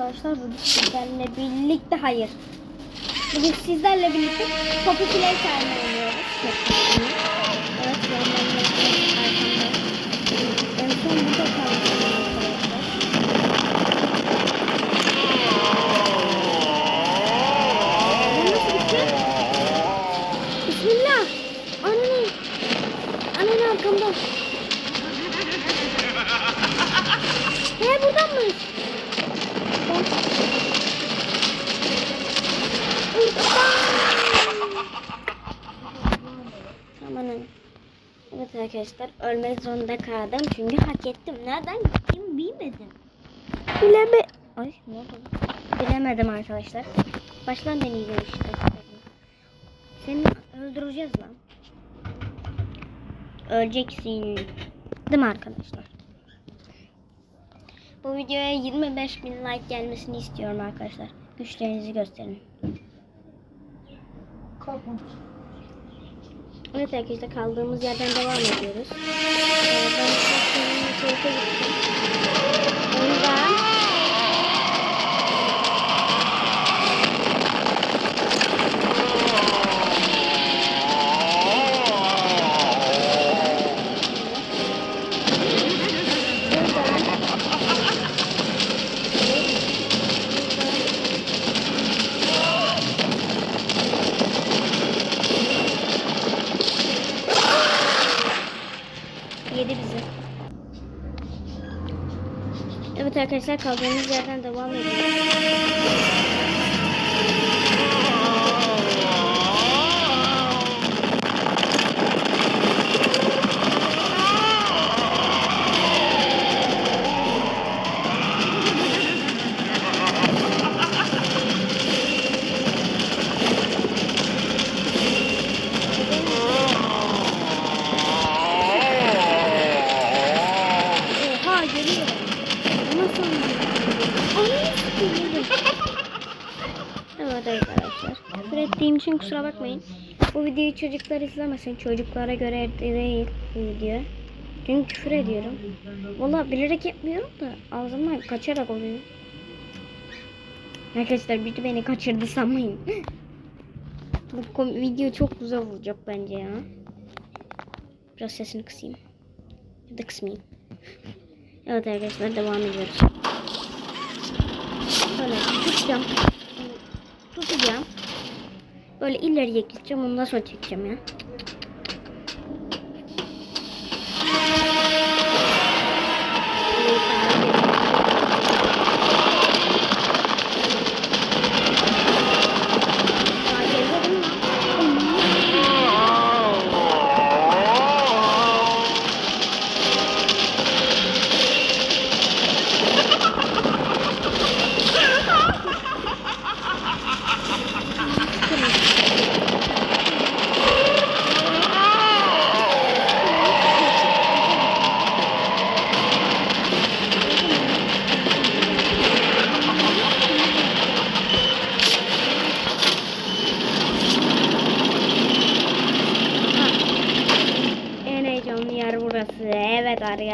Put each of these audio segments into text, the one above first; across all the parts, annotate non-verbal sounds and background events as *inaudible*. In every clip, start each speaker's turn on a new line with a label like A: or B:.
A: arkadaşlar. Bugün sizlerle birlikte hayır. Bugün sizlerle birlikte Poppy Playtime oynuyoruz. Evet. En son arkadaşlar ölmek zorunda kaldım çünkü hak ettim. Nereden gittim bilmedim. Bileme... Ay ne oldu? Bilemedim arkadaşlar. Baştan deneyeceğim işte. Seni öldüreceğiz lan. Öleceksin. Değil mi arkadaşlar? Bu videoya 25 bin like gelmesini istiyorum arkadaşlar. Güçlerinizi gösterin. Evet arkadaşlar kaldığımız yerden devam ediyoruz. Ee, ben tuvalete gittim. Ondan arkadaşlar kaldığımız yerden devam ediyoruz. Çocuklar izlemesin. Çocuklara göre değil video. Çünkü küfür ediyorum. Valla bilerek yapmıyorum da ağzımdan kaçarak oluyor. Arkadaşlar biri beni kaçırdı sanmayın. *laughs* Bu video çok güzel olacak bence ya. Biraz sesini kısayım. Ya da kısmayayım. *laughs* Evet arkadaşlar devam ediyoruz. Böyle tutacağım. Tutacağım. Böyle ileriye gideceğim. Ondan sonra çekeceğim ya.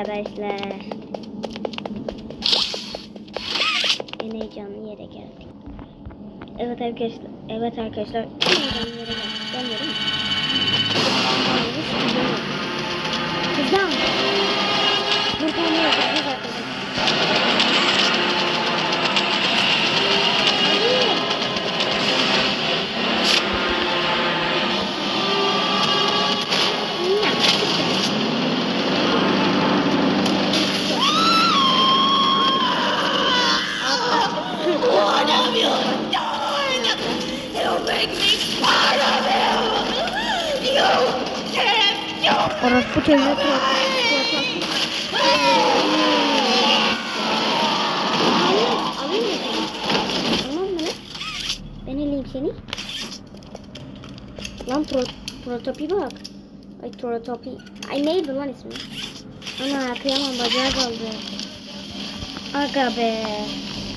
A: Arkadaşlar. En heyecanlı yere geldik. Evet arkadaşlar. Evet arkadaşlar. *clears throat* En heyecanlı yere geldik. Gelmiyorum. Kızım. Buradan ne Lan pro, protopi bak. Ay protopi. Ay neydi lan ismi? Ana kıyamam bacağı kaldı. Aga be.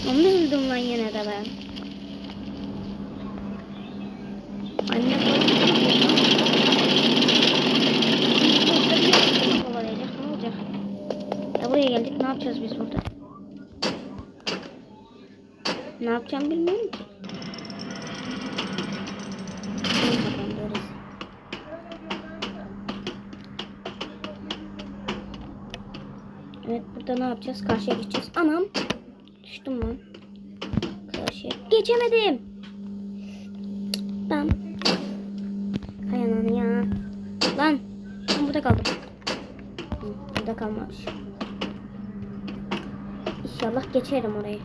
A: Onu üzüldüm lan yine de ben. Anne kovalayacak ne olacak? Ya buraya geldik ne yapacağız biz burada? Ne yapacağım bilmiyorum ki. Burada ne yapacağız? Karşıya geçeceğiz. Anam. Düştüm lan. Karşıya geçemedim. Ben. Hay ananı ya. Lan. Ben burada kaldım. Burada kalmamış. İnşallah geçerim orayı.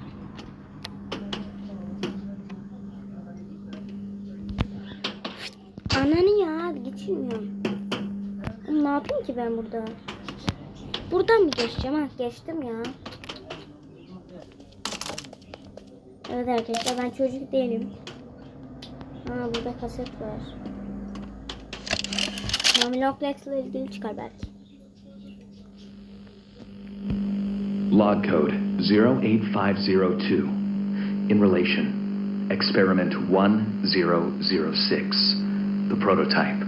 A: Ananı ya geçilmiyorum. Oğlum Ne yapayım ki ben burada? Buradan mı geçeceğim? Ha geçtim ya. Evet arkadaşlar ben çocuk değilim. Aa burada kaset var. Mami Locklex'le ilgili çıkar belki.
B: Log code 08502. In relation, experiment 1006, the prototype.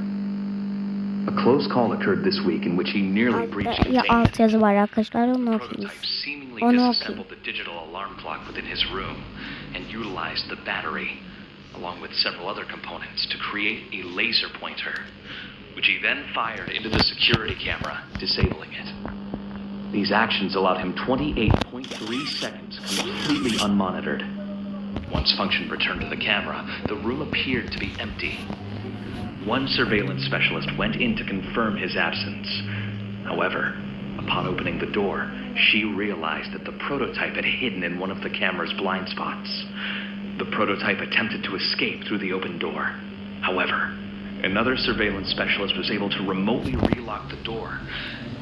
B: A close call occurred this week in which he nearly breached
A: Altta, ya
B: containment.
A: alt yazı var arkadaşlar onu
B: The
A: okuyayım. Onu okuyayım.
B: disassembled the digital alarm clock within his room and utilized the battery, along with several other components, to create a laser pointer, which he then fired into the security camera, disabling it. These actions allowed him 28.3 seconds completely unmonitored. Once function returned to the camera, the room appeared to be empty. One surveillance specialist went in to confirm his absence. However, upon opening the door, she realized that the prototype had hidden in one of the camera's blind spots. The prototype attempted to escape through the open door. However, another surveillance specialist was able to remotely relock the door,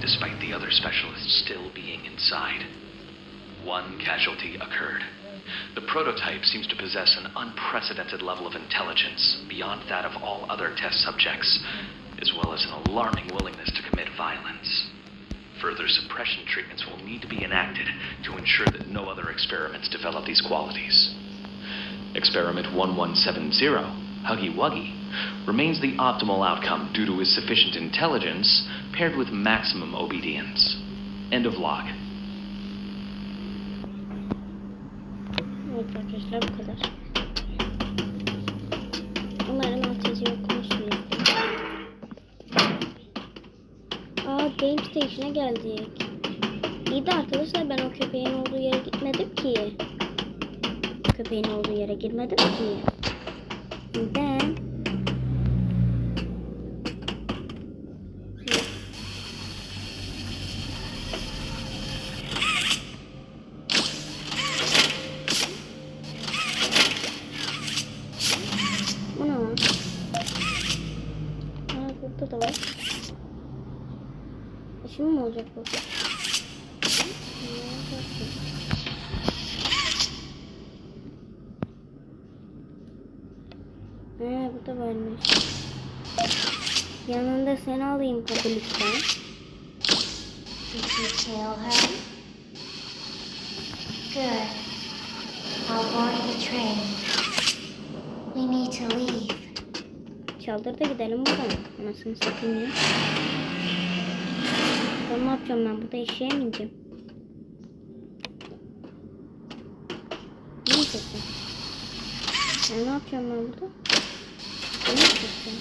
B: despite the other specialist still being inside. One casualty occurred. The prototype seems to possess an unprecedented level of intelligence beyond that of all other test subjects, as well as an alarming willingness to commit violence. Further suppression treatments will need to be enacted to ensure that no other experiments develop these qualities. Experiment 1170, Huggy Wuggy, remains the optimal outcome due to his sufficient intelligence paired with maximum obedience. End of log.
A: Evet arkadaşlar bu kadar. Umarım alt yazıyı okumuşsunuzdur. Aa Game Station'a geldik. İyi de arkadaşlar ben o köpeğin olduğu yere gitmedim ki. Köpeğin olduğu yere girmedim ki. Neden? Şimdi mi olacak bu? Ne olacak bu? He burada varmış. Yanında seni alayım
C: her? Good. I'll board the train. We need to leave.
A: Çaldır da gidelim buradan. Anasını satayım ya. Bakalım ne yapacağım ben burada yaşayamayacağım. Ne yapacağım? Ben ne yapacağım ben burada? Ne yapacağım?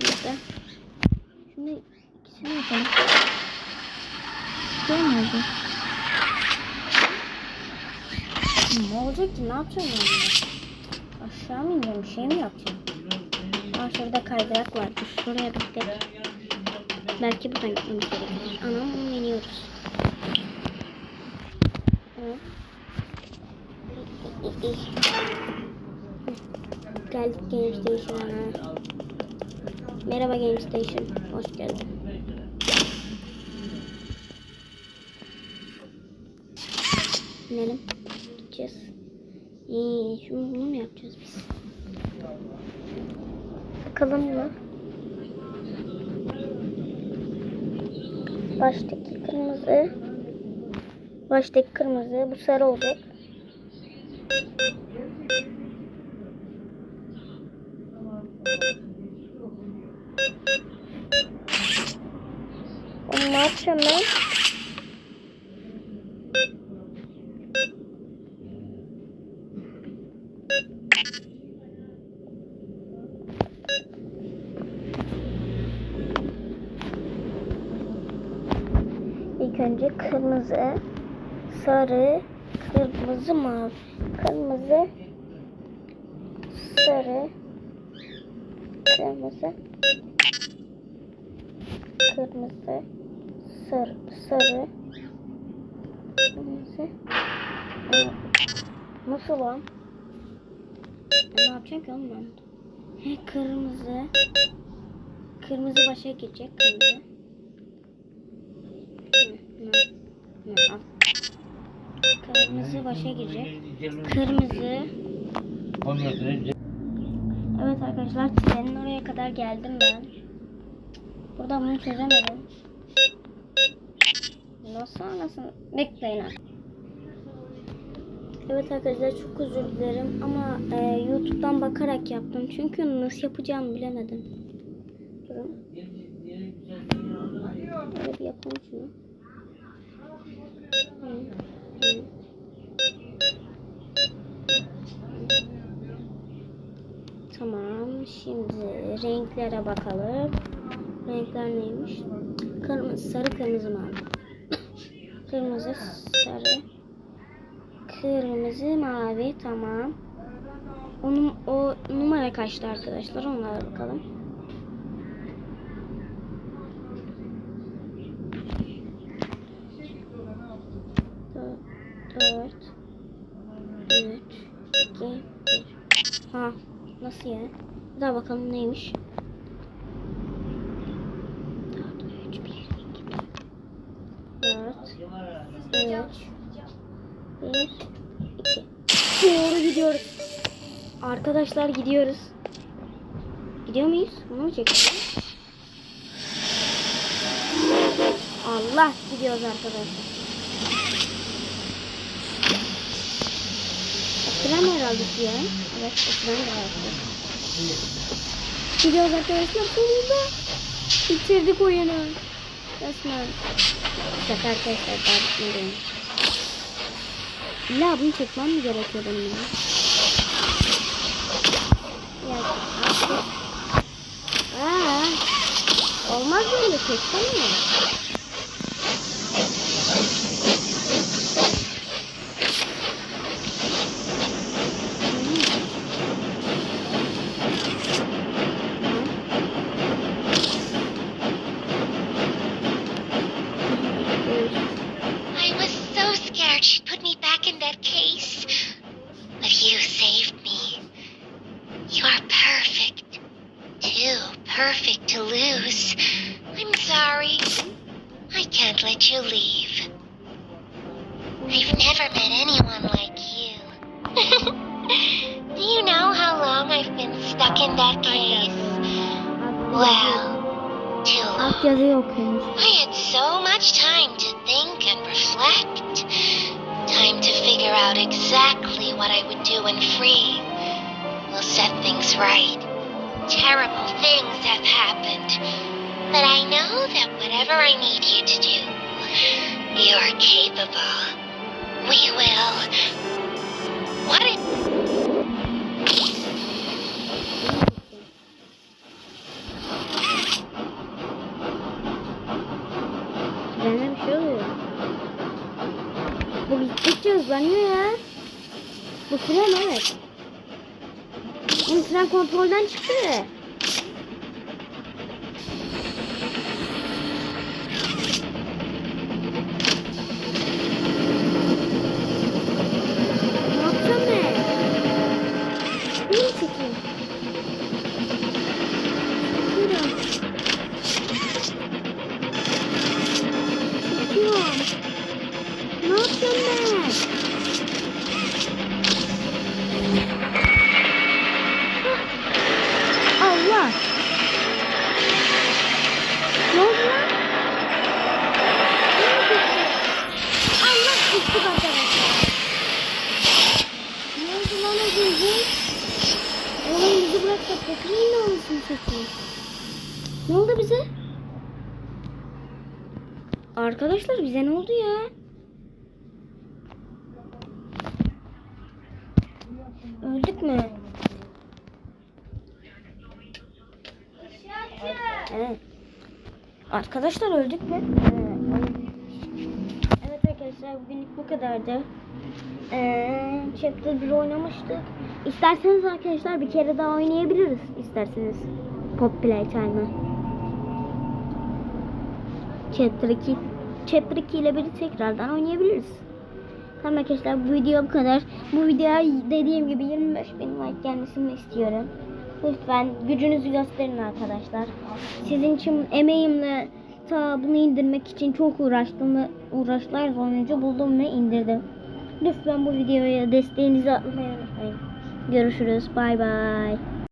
A: Şurada. Şimdi ikisini yapalım. Şey mi olacak? Ne olacak ki? Ne yapacağım ben burada? Aşağı mı ineceğim? Bir şey mi yapacağım? Aa şurada kaydırak var. Dur şuraya gidelim. Belki buradan gitmemiz gerekir. Anam. Evet. Geldik Game Station'a. Merhaba Game Station. Hoş geldin. İnelim. Gideceğiz. İyi, şimdi bunu mu yapacağız biz? Bakalım mı? Baştaki kırmızı. Baştaki kırmızı. Bu sarı olacak. Oğlum Ne? Kırmızı, sarı, kırmızı mavi, kırmızı, sarı, kırmızı, kırmızı, sarı, sarı, kırmızı. Nasıl lan? E, ne yapacağım ki oğlum ben? He, kırmızı. Kırmızı başa geçecek kırmızı. Hı, hı, Kırmızı başa girecek. Kırmızı. Evet arkadaşlar trenin oraya kadar geldim ben. Burada bunu çözemedim. Nasıl nasıl? Bekleyin. Evet arkadaşlar çok özür dilerim ama e, YouTube'dan bakarak yaptım. Çünkü nasıl yapacağımı bilemedim. Durun. Böyle bir yapalım şunu. Tamam. Şimdi renklere bakalım. Renkler neymiş? Kırmızı, sarı, kırmızı, mavi. *coughs* kırmızı, sarı, kırmızı, mavi. Tamam. Onun o numara kaçtı arkadaşlar? Onlara bakalım. 4 3 2 1 Ha nasıl ya? Bir daha bakalım neymiş. 4 3 1 2 1 4 3 1 2 Doğru gidiyoruz. Arkadaşlar gidiyoruz. Gidiyor muyuz? Bunu mu çekiyoruz? Allah gidiyoruz arkadaşlar. Tren herhalde ya. Evet o tren herhalde. Gidiyoruz arkadaşlar sonunda. Bitirdik oyunu. Resmen. Şaka arkadaşlar daha bitmedi. İlla bunu çekmem mi gerekiyor benim ya? Ya artık. Aa, olmaz böyle çeksene.
C: I had so much time to think and reflect. Time to figure out exactly what I would do when free. We'll set things right. Terrible things have happened. But I know that whatever I need you to do, you're capable. We will. What if.
A: Hızlanıyor ya. Bu fren evet. Bu fren kontrolden çıktı. Olsun satayım? Ne oldu bize? Arkadaşlar bize ne oldu ya? Öldük mü? Evet. Arkadaşlar öldük mü? Evet arkadaşlar bugünlük bu kadardı. Ee, chapter 1 oynamıştık. İsterseniz arkadaşlar bir kere daha oynayabiliriz isterseniz. Pop Playtime'ı. Chapter 2 Chapter 2 ile biri tekrardan oynayabiliriz. Tamam arkadaşlar bu video bu kadar. Bu videoya dediğim gibi 25 bin like gelmesini istiyorum. Lütfen gücünüzü gösterin arkadaşlar. Sizin için emeğimle ta bunu indirmek için çok uğraştım ve uğraşlar sonucu buldum ve indirdim. Lütfen bu videoya desteğinizi atmayı unutmayın. Görüşürüz. Bay bay.